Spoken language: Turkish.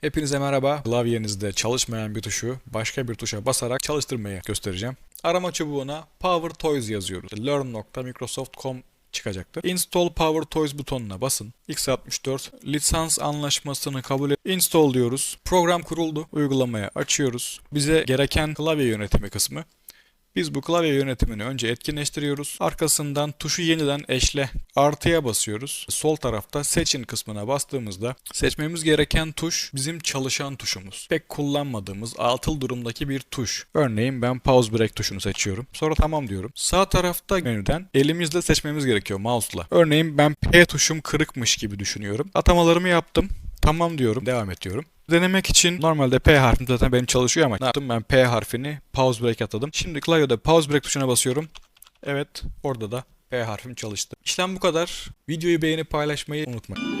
Hepinize merhaba. Klavyenizde çalışmayan bir tuşu başka bir tuşa basarak çalıştırmayı göstereceğim. Arama çubuğuna Power Toys yazıyoruz. learn.microsoft.com çıkacaktır. Install Power Toys butonuna basın. x64 lisans anlaşmasını kabul et. Install diyoruz. Program kuruldu. Uygulamaya açıyoruz. Bize gereken klavye yönetimi kısmı. Biz bu klavye yönetimini önce etkinleştiriyoruz. Arkasından tuşu yeniden eşle artıya basıyoruz. Sol tarafta seçin kısmına bastığımızda seçmemiz gereken tuş bizim çalışan tuşumuz. Pek kullanmadığımız atıl durumdaki bir tuş. Örneğin ben pause break tuşunu seçiyorum. Sonra tamam diyorum. Sağ tarafta menüden elimizle seçmemiz gerekiyor mouse'la. Örneğin ben P tuşum kırıkmış gibi düşünüyorum. Atamalarımı yaptım. Tamam diyorum. Devam ediyorum. Denemek için normalde P harfim zaten benim çalışıyor ama ne yaptım ben P harfini pause break atadım. Şimdi klavyede pause break tuşuna basıyorum. Evet orada da P harfim çalıştı. İşlem bu kadar. Videoyu beğenip paylaşmayı unutmayın.